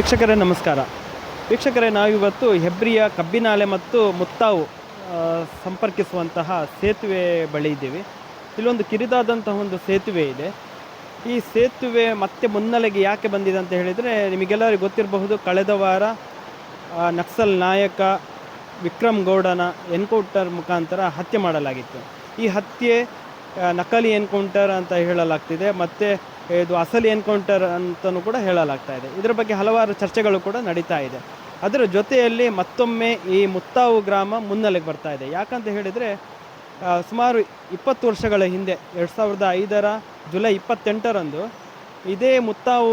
ವೀಕ್ಷಕರೇ, ನಮಸ್ಕಾರ. ವೀಕ್ಷಕರೇ, ನಾವಿವತ್ತು ಹೆಬ್ರಿಯ ಕಬ್ಬಿನಾಲೆ ಮತ್ತು ಮುತ್ತಾವು ಸಂಪರ್ಕಿಸುವಂತಹ ಸೇತುವೆ ಬಳಿ ಇದ್ದೀವಿ. ಇಲ್ಲೊಂದು ಕಿರಿದಾದಂತಹ ಒಂದು ಸೇತುವೆ ಇದೆ. ಈ ಸೇತುವೆ ಮತ್ತೆ ಮುನ್ನೆಲೆಗೆ ಯಾಕೆ ಬಂದಿದೆ ಅಂತ ಹೇಳಿದರೆ, ನಿಮಗೆಲ್ಲರಿಗೂ ಗೊತ್ತಿರಬಹುದು, ಕಳೆದ ವಾರ ನಕ್ಸಲ್ ನಾಯಕ ವಿಕ್ರಮ್ ಗೌಡನ ಎನ್ಕೌಂಟರ್ ಮುಖಾಂತರ ಹತ್ಯೆ ಮಾಡಲಾಗಿತ್ತು. ಈ ಹತ್ಯೆ ನಕಲಿ ಎನ್ಕೌಂಟರ್ ಅಂತ ಹೇಳಲಾಗ್ತಿದೆ. ಮತ್ತು ಇದು ಅಸಲಿ ಎನ್ಕೌಂಟರ್ ಅಂತಲೂ ಕೂಡ ಹೇಳಲಾಗ್ತಾ ಇದೆ. ಇದರ ಬಗ್ಗೆ ಹಲವಾರು ಚರ್ಚೆಗಳು ಕೂಡ ನಡೀತಾ ಇದೆ. ಅದರ ಜೊತೆಯಲ್ಲಿ ಮತ್ತೊಮ್ಮೆ ಈ ಮುತ್ತಾವು ಗ್ರಾಮ ಮುನ್ನೆಲೆಗೆ ಬರ್ತಾ ಇದೆ. ಯಾಕಂತ ಹೇಳಿದರೆ ಸುಮಾರು ಇಪ್ಪತ್ತು ವರ್ಷಗಳ ಹಿಂದೆ, ಎರಡು ಸಾವಿರದ ಐದರ ಜುಲೈ ಇಪ್ಪತ್ತೆಂಟರಂದು ಇದೇ ಮುತ್ತಾವು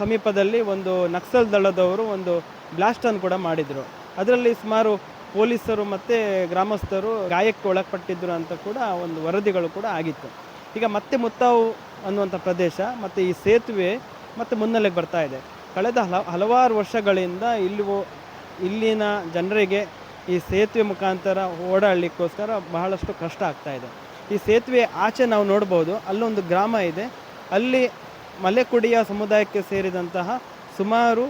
ಸಮೀಪದಲ್ಲಿ ಒಂದು ನಕ್ಸಲ್ ದಳದವರು ಒಂದು ಬ್ಲಾಸ್ಟನ್ನು ಕೂಡ ಮಾಡಿದರು. ಅದರಲ್ಲಿ ಸುಮಾರು ಪೊಲೀಸರು ಮತ್ತು ಗ್ರಾಮಸ್ಥರು ಗಾಯಕ್ಕೆ ಒಳಪಟ್ಟಿದ್ದರು ಅಂತ ಕೂಡ ಒಂದು ವರದಿಗಳು ಕೂಡ ಆಗಿತ್ತು. ಈಗ ಮತ್ತೆ ಮುತ್ತಾವು ಅನ್ನುವಂಥ ಪ್ರದೇಶ ಮತ್ತು ಈ ಸೇತುವೆ ಮತ್ತು ಮುನ್ನೆಲೆಗೆ ಬರ್ತಾ ಇದೆ. ಕಳೆದ ಹಲ, ಹಲವಾರು ವರ್ಷಗಳಿಂದ ಇಲ್ಲಿ ಇಲ್ಲಿನ ಜನರಿಗೆ ಈ ಸೇತುವೆ ಮುಖಾಂತರ ಓಡಾಡಲಿಕ್ಕೋಸ್ಕರ ಬಹಳಷ್ಟು ಕಷ್ಟ ಆಗ್ತಾ ಇದೆ. ಈ ಸೇತುವೆ ಆಚೆ ನಾವು ನೋಡ್ಬೋದು, ಅಲ್ಲೊಂದು ಗ್ರಾಮ ಇದೆ. ಅಲ್ಲಿ ಮಲೆಕುಡಿಯ ಸಮುದಾಯಕ್ಕೆ ಸೇರಿದಂತಹ ಸುಮಾರು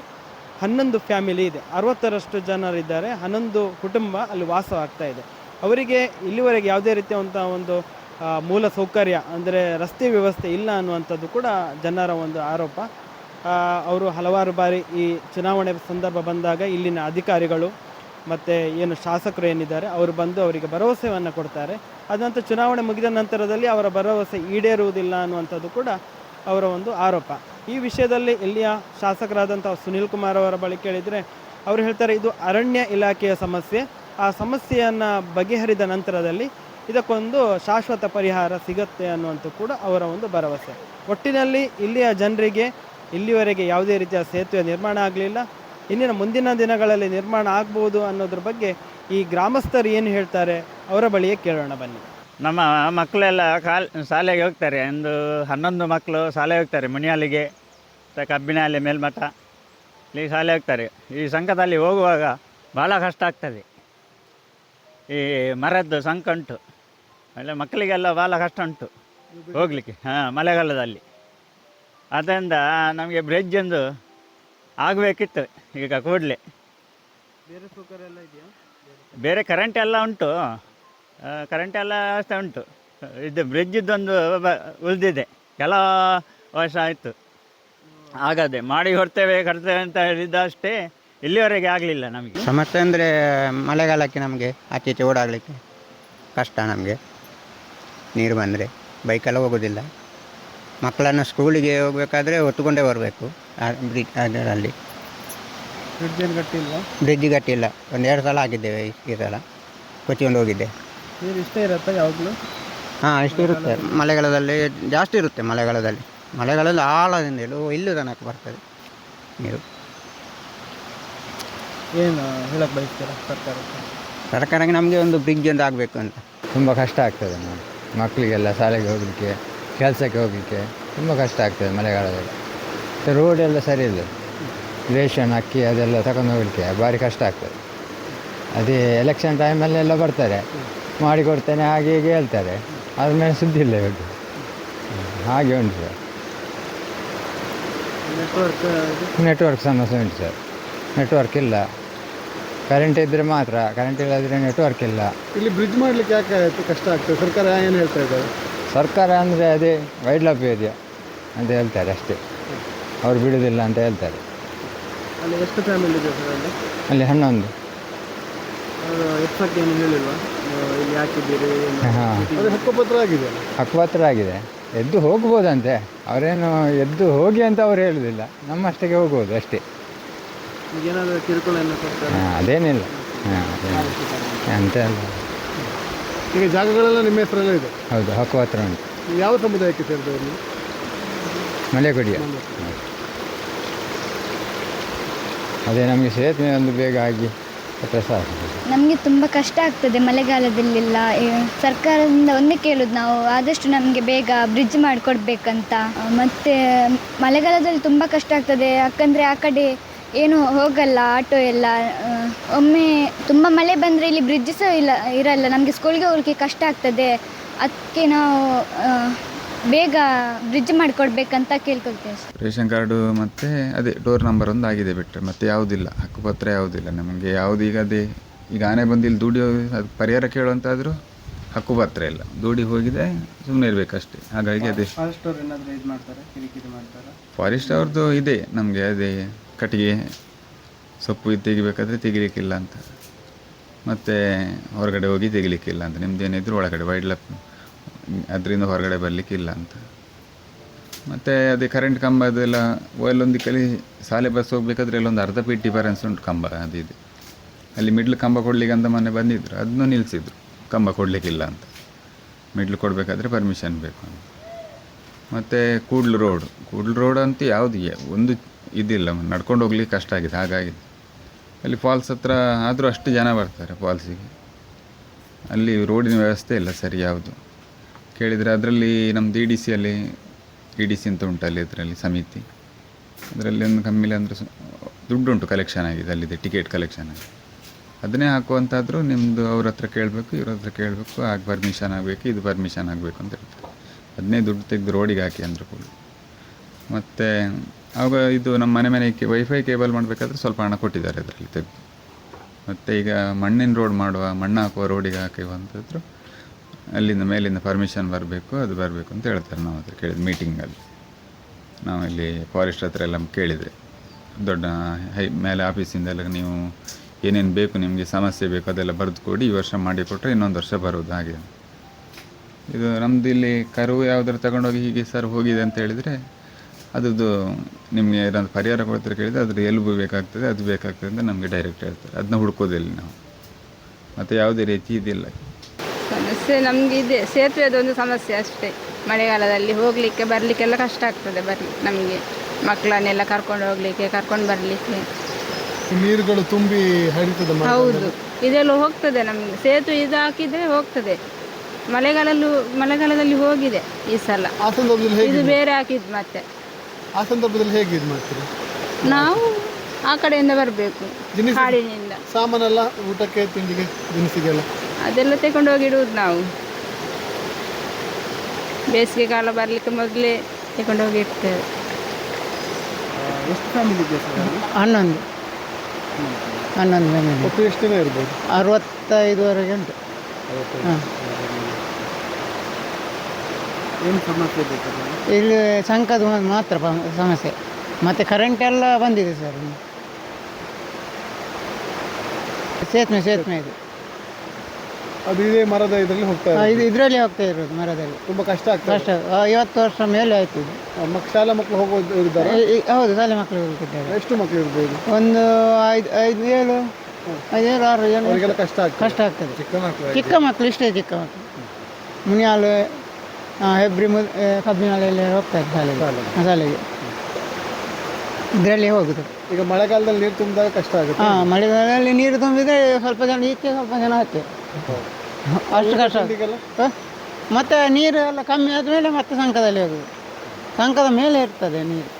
ಹನ್ನೊಂದು ಫ್ಯಾಮಿಲಿ ಇದೆ. ಅರವತ್ತರಷ್ಟು ಜನರಿದ್ದಾರೆ. ಹನ್ನೊಂದು ಕುಟುಂಬ ಅಲ್ಲಿ ವಾಸವಾಗ್ತಾ ಇದೆ. ಅವರಿಗೆ ಇಲ್ಲಿವರೆಗೆ ಯಾವುದೇ ರೀತಿಯಾದಂಥ ಒಂದು ಮೂಲ ಸೌಕರ್ಯ ಅಂದರೆ ರಸ್ತೆ ವ್ಯವಸ್ಥೆ ಇಲ್ಲ ಅನ್ನುವಂಥದ್ದು ಕೂಡ ಜನರ ಒಂದು ಆರೋಪ. ಅವರು ಹಲವಾರು ಬಾರಿ ಈ ಚುನಾವಣೆ ಸಂದರ್ಭ ಬಂದಾಗ ಇಲ್ಲಿನ ಅಧಿಕಾರಿಗಳು ಮತ್ತು ಏನು ಶಾಸಕರು ಏನಿದ್ದಾರೆ, ಅವರು ಬಂದು ಅವರಿಗೆ ಭರವಸೆಯನ್ನು ಕೊಡ್ತಾರೆ. ಅದಂತ ಚುನಾವಣೆ ಮುಗಿದ ನಂತರದಲ್ಲಿ ಅವರ ಭರವಸೆ ಈಡೇರುವುದಿಲ್ಲ ಅನ್ನುವಂಥದ್ದು ಕೂಡ ಅವರ ಒಂದು ಆರೋಪ. ಈ ವಿಷಯದಲ್ಲಿ ಇಲ್ಲಿಯ ಶಾಸಕರಾದಂಥ ಸುನೀಲ್ ಕುಮಾರ್ ಅವರ ಬಳಿ ಕೇಳಿದರೆ, ಅವರು ಹೇಳ್ತಾರೆ, ಇದು ಅರಣ್ಯ ಇಲಾಖೆಯ ಸಮಸ್ಯೆ. ಆ ಸಮಸ್ಯೆಯನ್ನು ಬಗೆಹರಿದ ನಂತರದಲ್ಲಿ ಇದಕ್ಕೊಂದು ಶಾಶ್ವತ ಪರಿಹಾರ ಸಿಗುತ್ತೆ ಅನ್ನುವಂಥ ಕೂಡ ಅವರ ಒಂದು ಭರವಸೆ. ಒಟ್ಟಿನಲ್ಲಿ ಇಲ್ಲಿಯ ಜನರಿಗೆ ಇಲ್ಲಿವರೆಗೆ ಯಾವುದೇ ರೀತಿಯ ಸೇತುವೆ ನಿರ್ಮಾಣ ಆಗಲಿಲ್ಲ. ಇಂದಿನ ಮುಂದಿನ ದಿನಗಳಲ್ಲಿ ನಿರ್ಮಾಣ ಆಗ್ಬೋದು ಅನ್ನೋದ್ರ ಬಗ್ಗೆ ಈ ಗ್ರಾಮಸ್ಥರು ಏನು ಹೇಳ್ತಾರೆ ಅವರ ಬಳಿಯೇ ಕೇಳೋಣ ಬನ್ನಿ. ನಮ್ಮ ಮಕ್ಕಳೆಲ್ಲ ಕಾಲ್, ಶಾಲೆಗೆ ಹೋಗ್ತಾರೆ. ಒಂದು ಹನ್ನೊಂದು ಮಕ್ಕಳು ಶಾಲೆಗೆ ಹೋಗ್ತಾರೆ ಮುನಿಯಾಲಿಗೆ ಕಬ್ಬಿನಾಲೆ ಮೇಲ್ಮಠ. ಇಲ್ಲಿ ಶಾಲೆ ಹೋಗ್ತಾರೆ. ಈ ಸಂಘದಲ್ಲಿ ಹೋಗುವಾಗ ಭಾಳ ಕಷ್ಟ ಆಗ್ತದೆ. ಈ ಮರದ್ದು ಸಂಕ ಆಮೇಲೆ ಮಕ್ಕಳಿಗೆಲ್ಲ ಭಾಳ ಕಷ್ಟ ಉಂಟು. ಹೋಗಲಿಕ್ಕೆ ಹಾಂ ಮಳೆಗಾಲದಲ್ಲಿ. ಅದರಿಂದ ನಮಗೆ ಬ್ರಿಡ್ಜ್ ಒಂದು ಆಗಬೇಕಿತ್ತು ಈಗ ಕೂಡಲೇ. ಬೇರೆ ಸೌಕರ್ಯ ಎಲ್ಲ ಇದೆಯಾ? ಬೇರೆ ಕರೆಂಟ್ ಎಲ್ಲ ಉಂಟು. ಕರೆಂಟ್ ಎಲ್ಲ ವ್ಯವಸ್ಥೆ ಉಂಟು. ಇದು ಬ್ರಿಡ್ಜಿದ್ದೊಂದು ಬ- ಉಳಿದಿದೆ. ಕೆಲವು ವರ್ಷ ಆಯಿತು. ಆಗದೆ ಮಾಡಿ ಹೊರ್ತೇವೆ ಕಟ್ತೇವೆ ಅಂತ ಹೇಳಿದ್ದಷ್ಟೇ ಇಲ್ಲಿವರೆಗೆ ಆಗಲಿಲ್ಲ ನಮಗೆ. ಸಮಸ್ಯೆ ಅಂದರೆ ಮಳೆಗಾಲಕ್ಕೆ ನಮಗೆ ಆಚೆ ಈಚೆ ಓಡಾಡಲಿಕ್ಕೆ ಕಷ್ಟ ನಮಗೆ. ನೀರು ಬಂದರೆ ಬೈಕೆಲ್ಲ ಹೋಗೋದಿಲ್ಲ. ಮಕ್ಕಳನ್ನು ಸ್ಕೂಲಿಗೆ ಹೋಗಬೇಕಾದ್ರೆ ಹೊತ್ತುಕೊಂಡೇ ಬರಬೇಕು. ಬ್ರಿಡ್ಜ್ ಅದರಲ್ಲಿ. ಫ್ರಿಡ್ಜ್ ಗಟ್ಟಿಲ್ಲ ಬ್ರಿಡ್ಜ್ ಗಟ್ಟಿಲ್ಲ ಒಂದು ಎರಡು ಸಲ ಆಗಿದ್ದೇವೆ ಈ- ಸಲ. ಕೊಚ್ಚಿಕೊಂಡು ಹೋಗಿದ್ದೆ. ನೀರು ಇಷ್ಟೇ ಇರುತ್ತೆ ಯಾವಾಗಲೂ? ಹಾಂ ಇಷ್ಟು ಇರುತ್ತೆ. ಮಳೆಗಾಲದಲ್ಲಿ ಜಾಸ್ತಿ ಇರುತ್ತೆ ಮಳೆಗಾಲದಲ್ಲಿ. ಮಳೆಗಾಲದಲ್ಲಿ ಆಳದಿಂದ ಇಲ್ಲೂ ಇಲ್ಲು ತನಕ ಬರ್ತದೆ ನೀರು. ಏನು ಹೇಳಕ್ಕೆ ಬಯಸ್ತೀರ ಸರ್ಕಾರಕ್ಕೆ? ಸರ್ಕಾರಕ್ಕೆ ನಮಗೆ ಒಂದು ಬ್ರಿಡ್ಜ್ ಒಂದು ಆಗಬೇಕು ಅಂತ. ತುಂಬ ಕಷ್ಟ ಆಗ್ತದೆ ನೋಡಿ. ಮಕ್ಕಳಿಗೆಲ್ಲ ಶಾಲೆಗೆ ಹೋಗಲಿಕ್ಕೆ ಕೆಲಸಕ್ಕೆ ಹೋಗಲಿಕ್ಕೆ ತುಂಬ ಕಷ್ಟ ಆಗ್ತದೆ ಮಳೆಗಾಲದಲ್ಲಿ. ಮತ್ತು ರೋಡ್ ಎಲ್ಲ ಸರಿ ಇಲ್ಲ. ರೇಷನ್ ಅಕ್ಕಿ ಅದೆಲ್ಲ ತಗೊಂಡು ಹೋಗಲಿಕ್ಕೆ ಭಾರಿ ಕಷ್ಟ ಆಗ್ತದೆ. ಅದೇ ಎಲೆಕ್ಷನ್ ಟೈಮಲ್ಲೆಲ್ಲ ಬರ್ತಾರೆ. ಮಾಡಿಕೊಡ್ತೇನೆ ಹಾಗೆ ಹೀಗೆ ಹೇಳ್ತಾರೆ. ಆದಮೇಲೆ ಸುದ್ದಿ ಇಲ್ಲ ಇವಾಗ. ಹಾಗೆ ಉಂಟು ಸರ್. ನೆಟ್ವರ್ಕ್ ನೆಟ್ವರ್ಕ್ ಸಮಸ್ಯೆ ಉಂಟು ಸರ್. ನೆಟ್ವರ್ಕ್ ಇಲ್ಲ. ಕರೆಂಟ್ ಇದ್ದರೆ ಮಾತ್ರ. ಕರೆಂಟ್ ಇಲ್ಲದ್ರೆ ನೆಟ್ವರ್ಕ್ ಇಲ್ಲ. ಇಲ್ಲಿ ಬ್ರಿಡ್ಜ್ ಮಾಡ್ಲಿಕ್ಕೆ ಯಾಕೆ ಕಷ್ಟ ಆಗ್ತದೆ. ಸರ್ಕಾರ ಏನು ಹೇಳ್ತಾ ಇದ್ದಾರೆ? ಸರ್ಕಾರ ಅಂದರೆ ಅದೇ ವೈಡ್ ಏರಿಯಾ ಅಂತ ಹೇಳ್ತಾರೆ ಅಷ್ಟೇ. ಅವ್ರು ಬಿಡೋದಿಲ್ಲ ಅಂತ ಹೇಳ್ತಾರೆ. ಅಲ್ಲಿ ಎಷ್ಟು ಫ್ಯಾಮಿಲಿ ಇದೆ ಸರ್ ಅಲ್ಲಿ? ಅಲ್ಲಿ ಹನ್ನೊಂದು. ಹೇಳಿಲ್ವಾ? ಇಲ್ಲಿ ಹಾಂ. ಅದು ಹಕ್ಕುಪತ್ರ ಆಗಿದೆ. ಹಕ್ಕುಪತ್ರ ಆಗಿದೆ. ಎದ್ದು ಹೋಗ್ಬೋದಂತೆ. ಅವರೇನು ಎದ್ದು ಹೋಗಿ ಅಂತ ಅವ್ರು ಹೇಳುದಿಲ್ಲ. ನಮ್ಮಷ್ಟಕ್ಕೆ ಹೋಗ್ಬೋದು ಅಷ್ಟೇ ಈಗ ಏನಾದರೂ ಕಿರುಕುಳ ಏನು ಕೊಡ್ತಾರೆ ಹಾಂ ಅದೇನಿಲ್ಲ. ಅಂತ ಅಲ್ಲ ಈಗ ಜಾಗಗಳೆಲ್ಲ ನಿಮ್ಮ ಹೆಸರಲ್ಲೇ ಇದೆ? ಹೌದು ಹಕ್ಕುಪತ್ರ ಉಂಟು. ಯಾವ ಸಮುದಾಯಕ್ಕೆ ಸೇರಿದವರು ಮಲೆಗುಡಿಯ. ಅದೇ ನಮಗೆ ಸೇತುವೆ ಒಂದು ಬೇಗ ಆಗಿ ನಮಗೆ ತುಂಬ ಕಷ್ಟ ಆಗ್ತದೆ ಮಳೆಗಾಲದಲ್ಲೆಲ್ಲ. ಸರ್ಕಾರದಿಂದ ಒಂದೇ ಕೇಳೋದು ನಾವು ಆದಷ್ಟು ನಮಗೆ ಬೇಗ ಬ್ರಿಡ್ಜ್ ಮಾಡಿಕೊಡ್ಬೇಕಂತ. ಮತ್ತು ಮಳೆಗಾಲದಲ್ಲಿ ತುಂಬ ಕಷ್ಟ ಆಗ್ತದೆ. ಯಾಕಂದರೆ ಆ ಕಡೆ ಏನು ಹೋಗಲ್ಲ ಆಟೋ ಎಲ್ಲ ಒಮ್ಮೆ ತುಂಬ ಮಳೆ ಬಂದರೆ ಇಲ್ಲಿ ಬ್ರಿಡ್ಜ್ ಸಹ ಇಲ್ಲ ಇರಲ್ಲ. ನಮಗೆ ಸ್ಕೂಲ್ಗೆ ಹೋಗಲಿಕ್ಕೆ ಕಷ್ಟ ಆಗ್ತದೆ. ಅದಕ್ಕೆ ನಾವು ಬೇಗ ಬ್ರಿಡ್ಜ್ ಮಾಡಿಕೊಡ್ಬೇಕಂತ ಕೇಳ್ಕೊಳ್ತೇವೆ. ರೇಷನ್ ಕಾರ್ಡು ಮತ್ತು ಅದೇ ಡೋರ್ ನಂಬರ್ ಒಂದು ಆಗಿದೆ ಬಿಟ್ಟರೆ ಮತ್ತೆ ಯಾವುದಿಲ್ಲ. ಹಕ್ಕುಪತ್ರ ಯಾವುದಿಲ್ಲ. ನಮಗೆ ಯಾವುದು ಈಗ ಅದೇ ಈಗ ಆನೆ ಬಂದು ಇಲ್ಲಿ ದುಡಿ ಅದು ಪರಿಹಾರ ಕೇಳುವಂತಾದರೂ ಹಕ್ಕುಪತ್ರ ಇಲ್ಲ. ದುಡಿ ಹೋಗಿದೆ ಸುಮ್ಮನೆ ಇರಬೇಕಷ್ಟೇ. ಹಾಗಾಗಿ ಅದೇ. ಫಾರೆಸ್ಟ್ ಅವ್ರದ್ದು ಇದೆ. ನಮಗೆ ಅದೇ ಕಟ್ಟಿಗೆ ಸೊಪ್ಪು ತೆಗಿಬೇಕಾದ್ರೆ ತೆಗಿಲಿಕ್ಕಿಲ್ಲ ಅಂತ. ಮತ್ತು ಹೊರಗಡೆ ಹೋಗಿ ತೆಗಿಲಿಕ್ಕಿಲ್ಲ ಅಂತ. ನಿಮ್ಮದೇನಿದ್ರು ಒಳಗಡೆ ವೈಲ್ಡ್ ಲೈಫ್ ಅದರಿಂದ ಹೊರಗಡೆ ಬರಲಿಕ್ಕಿಲ್ಲ ಅಂತ. ಮತ್ತು ಅದೇ ಕರೆಂಟ್ ಕಂಬ ಅದೆಲ್ಲ ಅಲ್ಲೊಂದು ಕಲಿ ಶಾಲೆ ಬಸ್ ಹೋಗಬೇಕಾದ್ರೆ ಅಲ್ಲೊಂದು ಅರ್ಧ ಫೀಟ್ ಡಿಫರೆನ್ಸ್ ಉಂಟು ಕಂಬ, ಅದು ಇದೆ. ಅಲ್ಲಿ ಮಿಡ್ಲ್ ಕಂಬ ಕೊಡ್ಲಿಕ್ಕೆ ಅಂತ ಮೊನ್ನೆ ಬಂದಿದ್ರು. ಅದನ್ನು ನಿಲ್ಲಿಸಿದ್ರು ಕಂಬ ಕೊಡಲಿಕ್ಕಿಲ್ಲ ಅಂತ. ಮಿಡ್ಲ್ ಕೊಡಬೇಕಾದ್ರೆ ಪರ್ಮಿಷನ್ ಬೇಕು ಅಂತ. ಮತ್ತು ಕೂಡ್ಲು ರೋಡ್ ಕೂಡ್ಲು ರೋಡ್ ಅಂತ ಯಾವುದು, ಒಂದು ಇದಿಲ್ಲ, ನಡ್ಕೊಂಡು ಹೋಗ್ಲಿಕ್ಕೆ ಕಷ್ಟ ಆಗಿದೆ ಹಾಗಾಗಿ ಅಲ್ಲಿ ಫಾಲ್ಸ್ ಹತ್ರ ಆದರೂ ಅಷ್ಟು ಜನ ಬರ್ತಾರೆ ಫಾಲ್ಸಿಗೆ ಅಲ್ಲಿ ರೋಡಿನ ವ್ಯವಸ್ಥೆ ಇಲ್ಲ ಸರಿ ಯಾವುದು. ಕೇಳಿದರೆ ಅದರಲ್ಲಿ ನಮ್ಮ ಡಿ ಡಿ ಸಿಯಲ್ಲಿ ಇ ಡಿ ಸಿ ಅಂತ ಉಂಟು ಅಲ್ಲಿ ಇದರಲ್ಲಿ ಸಮಿತಿ. ಅದರಲ್ಲಿ ಒಂದು ಕಮ್ಮಿಲಿ ಅಂದರೆ ದುಡ್ಡು ಉಂಟು ಕಲೆಕ್ಷನ್ ಆಗಿದೆ, ಅಲ್ಲಿದೆ ಟಿಕೆಟ್ ಕಲೆಕ್ಷನ್ ಆಗಿದೆ. ಅದನ್ನೇ ಹಾಕುವಂತಾದರೂ ನಿಮ್ಮದು ಅವ್ರ ಹತ್ರ ಕೇಳಬೇಕು, ಇವ್ರ ಹತ್ರ ಕೇಳಬೇಕು, ಹಾಗೆ ಪರ್ಮಿಷನ್ ಆಗಬೇಕು, ಇದು ಪರ್ಮಿಷನ್ ಆಗಬೇಕು ಅಂತ ಹೇಳ್ತಾರೆ ಅದನ್ನೇ ದುಡ್ಡು ತೆಗೆದು ರೋಡಿಗೆ ಹಾಕಿ ಅಂದರು ಕೂಡ. ಮತ್ತು ಆವಾಗ ಇದು ನಮ್ಮ ಮನೆ ಮನೆಗೆ ವೈಫೈ ಕೇಬಲ್ ಮಾಡಬೇಕಾದ್ರೆ ಸ್ವಲ್ಪ ಹಣ ಕೊಟ್ಟಿದ್ದಾರೆ ಅದರಲ್ಲಿ ತೆಗೆದು. ಮತ್ತು ಈಗ ಮಣ್ಣಿನ ರೋಡ್ ಮಾಡುವ, ಮಣ್ಣು ಹಾಕುವ ರೋಡಿಗೆ ಹಾಕುವ ಅಲ್ಲಿಂದ ಮೇಲಿಂದ ಪರ್ಮಿಷನ್ ಬರಬೇಕು, ಅದು ಬರಬೇಕು ಅಂತ ಹೇಳ್ತಾರೆ ನಾವು ಹತ್ರ ಕೇಳಿದ ಮೀಟಿಂಗಲ್ಲಿ ನಾವು ಇಲ್ಲಿ ಫಾರೆಸ್ಟ್ ಹತ್ರ ಎಲ್ಲ ಕೇಳಿದರೆ, ದೊಡ್ಡ ಹೈ, ಮೇಲೆ ಆಫೀಸಿಂದೆಲ್ಲ ನೀವು ಏನೇನು ಬೇಕು, ನಿಮಗೆ ಸಮಸ್ಯೆ ಬೇಕು, ಅದೆಲ್ಲ ಬರೆದು ಕೊಡಿ, ಈ ವರ್ಷ ಮಾಡಿಕೊಟ್ರೆ ಇನ್ನೊಂದು ವರ್ಷ ಬರೋದು ಹಾಗೆ. ಇದು ನಮ್ಮದು ಇಲ್ಲಿ ಕರು ಯಾವುದಾದ್ರು ತಗೊಂಡೋಗಿ ಹೀಗೆ ಸರ್ ಹೋಗಿದೆ ಅಂತ ಹೇಳಿದರೆ ಅದ್ರದ್ದು ನಿಮಗೆ ಏನಾದ್ರು ಪರಿಹಾರ ಕೊಡ್ತಾರೆ ಕೇಳಿದರೆ ಅದ್ರ ಎಲುಬು ಬೇಕಾಗ್ತದೆ ಅದು ಬೇಕಾಗ್ತದೆ ಅಂತ ನಮಗೆ ಡೈರೆಕ್ಟ್ ಹೇಳ್ತಾರೆ. ಅದನ್ನ ಹುಡ್ಕೋದಿಲ್ಲ ನಾವು? ಮತ್ತು ಯಾವುದೇ ರೀತಿ ಇದಿಲ್ಲ. ಸಮಸ್ಯೆ ನಮಗೆ ಇದೆ. ಸೇತುವೆದೊಂದು ಸಮಸ್ಯೆ ಅಷ್ಟೇ. ಮಳೆಗಾಲದಲ್ಲಿ ಹೋಗಲಿಕ್ಕೆ ಬರಲಿಕ್ಕೆಲ್ಲ ಕಷ್ಟ ಆಗ್ತದೆ ಬರಲಿ ನಮಗೆ. ಮಕ್ಕಳನ್ನೆಲ್ಲ ಕರ್ಕೊಂಡು ಹೋಗಲಿಕ್ಕೆ ಕರ್ಕೊಂಡು ಬರಲಿಕ್ಕೆ. ನೀರುಗಳು ತುಂಬಿ ಹರಿತದೆ ಹೌದು. ಇದೆಲ್ಲ ಹೋಗ್ತದೆ ನಮಗೆ. ಸೇತುವೆ ಇದು ಹಾಕಿದರೆ ಹೋಗ್ತದೆ. ಮಳೆಗಾಲಲ್ಲೂ ಮಳೆಗಾಲದಲ್ಲಿ ಹೋಗಿದೆ ಈ ಸಲ. ಇದು ಬೇರೆ ಹಾಕಿದ್ದು ಮತ್ತೆ. ಆ ಸಂದರ್ಭದಲ್ಲಿ ಹೇಗೆ ಇದು ಮಾಡ್ತೀರಿ? ನಾವು ಆ ಕಡೆಯಿಂದ ಬರಬೇಕು ದಿನಸಿ- ಕಾಡಿನಿಂದ. ಸಾಮಾನೆಲ್ಲ ಊಟಕ್ಕೆ ತಿಂಡಿಗೆ ದಿನಸಿಗೆಲ್ಲ? ಅದೆಲ್ಲ ತಗೊಂಡು ಹೋಗಿ ಇಡುವುದು ನಾವು. ಬೇಸಿಗೆ ಕಾಲ ಬರಲಿಕ್ಕೆ ಮೊದಲೇ ತಗೊಂಡು ಹೋಗಿ ಇಡ್ತೇವೆ. ಎಷ್ಟು ಫ್ಯಾಮಿಲಿ ಇದೆ ಸರ್ ಅಲ್ಲಿ? ಹನ್ನೊಂದು. ಹನ್ನೊಂದು ಒಟ್ಟು ಎಷ್ಟು ದಿನ ಇರ್ಬೋದು? ಅರವತ್ತೈದುವರೆಗೆ ಉಂಟು. ಹಾಂ. ಏನು ಸಮಸ್ಯೆ ಇಲ್ಲಿ ಸಂಕದ ಒಂದು ಮಾತ್ರ ಪ- ಸಮಸ್ಯೆ. ಮತ್ತೆ ಕರೆಂಟ್ ಎಲ್ಲ ಬಂದಿದೆ ಸರ್ ಸೇತುವೆ ಸೇತುವೆ ಇದು. ಅದು ಇದೇ ಮರದ ಇದರಲ್ಲಿ ಹೋಗ್ತಾ ಆ, ಇದೆ ಇದು ಇದರಲ್ಲಿ ಹೋಗ್ತಾ ಇರೋದು ಮರದಲ್ಲಿ. ತುಂಬ ಕಷ್ಟ ಆಗ್ತದೆ ಕಷ್ಟ. ಐವತ್ತು ವರ್ಷ ಮೇಲೆ ಆಯ್ತು ಇದು. ಮಕ್ ಶಾಲಾ ಮಕ್ಕಳು ಹೋಗೋದು ಇದ್ದಾರೆ? ಈ- ಈ- ಹೌದು ಶಾಲೆ ಮಕ್ಕಳು ಹೋಗ್ತಿದ್ದಾರೆ ಎಷ್ಟು ಮಕ್ಕಳು ಇರ್ಬೋದು? ಒಂದು ಐದು ಐದು ಏಳು ಐದು ಏಳು ಆರು ಅವರಿಗೆಲ್ಲ ಕಷ್ಟ ಆಗ್ತದೆ. ಕಷ್ಟ ಆಗ್ತದೆ. ಚಿಕ್ಕ ಮಕ್ಕಳು ಚಿಕ್ಕ ಮಕ್ಕಳು ಇಷ್ಟೇ ಚಿಕ್ಕ ಮಕ್ಕಳು ಮುನಿಯಾಲು ಹೆಬ್ರಿ ಮು ಕಬ್ಬಿನಲ್ಲೆಲ್ಲ ಹೋಗ್ತಾ ಹೋಗ್ತಾರೆ ಶಾಲೆಗೆ. ಶಾಲೆಗೆ. ಇದರಲ್ಲಿ ಹೋಗುದು. ಈಗ ಮಳೆಗಾಲದಲ್ಲಿ ನೀರು ತುಂಬಿದಾಗ ಕಷ್ಟ ಆಗುತ್ತೆ. ಹಾಂ ಮಳೆಗಾಲದಲ್ಲಿ ನೀರು ತುಂಬಿದರೆ ಸ್ವಲ್ಪ ಜನ ಈಚೆ ಸ್ವಲ್ಪ ಜನ ಆಚೆ ಅಷ್ಟು ಕಷ್ಟ? ಮತ್ತೆ ನೀರು ಎಲ್ಲ ಕಮ್ಮಿ ಆದಮೇಲೆ ಮತ್ತೆ ಸಂಕದಲ್ಲಿ ಹೋಗುದು. ಸಂಕದ ಮೇಲೆ ಇರ್ತದೆ ನೀರು.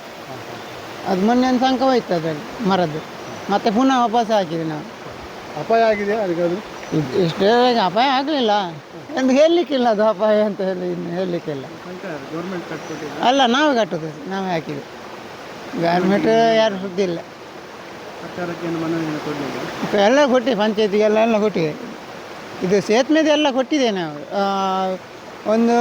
ಅದು ಮೊನ್ನೆ ಒಂದು ಸಂಕ ಹೋಯ್ತು ಅದರಲ್ಲಿ ಮರದ್ದು. ಮತ್ತೆ ಪುನಃ ವಾಪಸ್ ಹಾಕಿದೆ ನಾವು. ಅಪಾಯ ಆಗಿದೆ ಅದಕ್ಕಾದ್ರೂ ಇದ್- ಇಷ್ಟೇ ಅಪಾಯ ಆಗಲಿಲ್ಲ. ಎಂದು ಹೇಳಲಿಕ್ಕಿಲ್ಲ ಅದು ಅಪಾಯ ಅಂತ ಹೇಳಿ ಇನ್ನು ಹೇಳಲಿಕ್ಕಿಲ್ಲ. ಅಲ್ಲ, ನಾವೇ ಕಟ್ಟೋದು, ನಾವೇ ಹಾಕಿದ್ವಿ ಗಾರ್ಮೆಂಟ್ ಯಾರು ಸುದ್ದಿ ಇಲ್ಲ. ಎಲ್ಲ ಕೊಟ್ಟಿ, ಪಂಚಾಯತಿಗೆಲ್ಲ ಎಲ್ಲ ಕೊಟ್ಟಿದೆ. ಇದು ಸೇತುವೆದು ಎಲ್ಲ ಕೊಟ್ಟಿದೆ ನಾವು ಒಂದು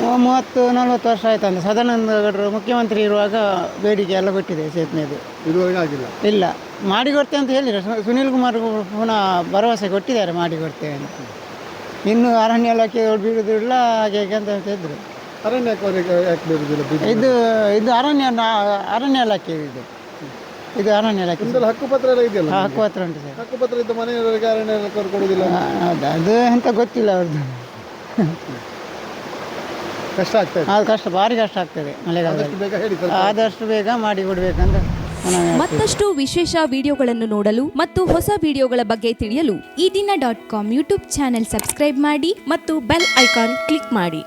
ಮೂವತ್ತು ನಲ್ವತ್ತು ವರ್ಷ ಆಯ್ತು ಅಂದ್ರೆ ಸದಾನಂದ ಗೌಡರು ಮುಖ್ಯಮಂತ್ರಿ ಇರುವಾಗ ಬೇಡಿಕೆ ಎಲ್ಲ ಕೊಟ್ಟಿದೆ ಸೇತುವೆದು. ಇದುವರೆಗೆ ಆಗಿಲ್ಲ? ಇಲ್ಲ. ಮಾಡಿಕೊಡ್ತೇವೆ ಅಂತ ಹೇಳಿದ್ರು ಸು- ಸುನೀಲ್ ಕುಮಾರ್ ಪುನಃ ಭರವಸೆ ಕೊಟ್ಟಿದ್ದಾರೆ ಮಾಡಿಕೊಡ್ತೇವೆ ಅಂತ. ಇನ್ನು ಅರಣ್ಯ ಇಲಾಖೆ ಬಿಡುದಿಲ್ಲ ಹಾಗೆ ಹೀಗೆ ಅಂತ ಹೇಳ್ತಿದ್ರು ಅರಣ್ಯ ಯಾಕೆ ಯಾಕೆ ಬೇರುದಿಲ್ಲ ಬೀದಿ ಇದು ಇದು ಅರಣ್ಯ ನಾ- ಅರಣ್ಯ ಇಲಾಖೆ ಇದು. ಇದು ಅರಣ್ಯ ಇಲಾಖೆ. ನಿಮ್ದೆಲ್ಲ ಹಕ್ಕುಪತ್ರ ಎಲ್ಲ ಇದೆಯಲ್ಲ ನಿಮ್ಗೆ? ಹಕ್ಕುಪತ್ರ ಉಂಟು ಸರ್. ಹಕ್ಕುಪತ್ರ ಇದ್ದ ಮನೆಯವರಿಗೆ ಅರಣ್ಯ ಇಲಾಖೆ ಕೊಡುವುದಿಲ್ಲ ಅದು ಅದು ಎಂತ ಗೊತ್ತಿಲ್ಲ ಅವ್ರದ್ದು ಕಷ್ಟ ಆಗ್ತದೆ ಅದು ಕಷ್ಟ ಭಾರಿ ಕಷ್ಟ ಆಗ್ತದೆ ಆದಷ್ಟು ಮಳೆಗಾಲದಲ್ಲಿ ಬೇಗ ಹೇಳಿ ಸ್ವಲ್ಪ. ಆದಷ್ಟು ಬೇಗ ಮಾಡಿ ಕೊಡ್ಬೇಕಂತ ಮತ್ತಷ್ಟು ವಿಶೇಷ ವಿಡಿಯೋಗಳನ್ನು ನೋಡಲು ಮತ್ತು ಹೊಸ ವಿಡಿಯೋಗಳ ಬಗ್ಗೆ ತಿಳಿಯಲು ಈ ದಿನ dot com YouTube channel subscribe ಮಾಡಿ ಮತ್ತು ಬೆಲ್ ಐಕಾನ್ ಕ್ಲಿಕ್ ಮಾಡಿ.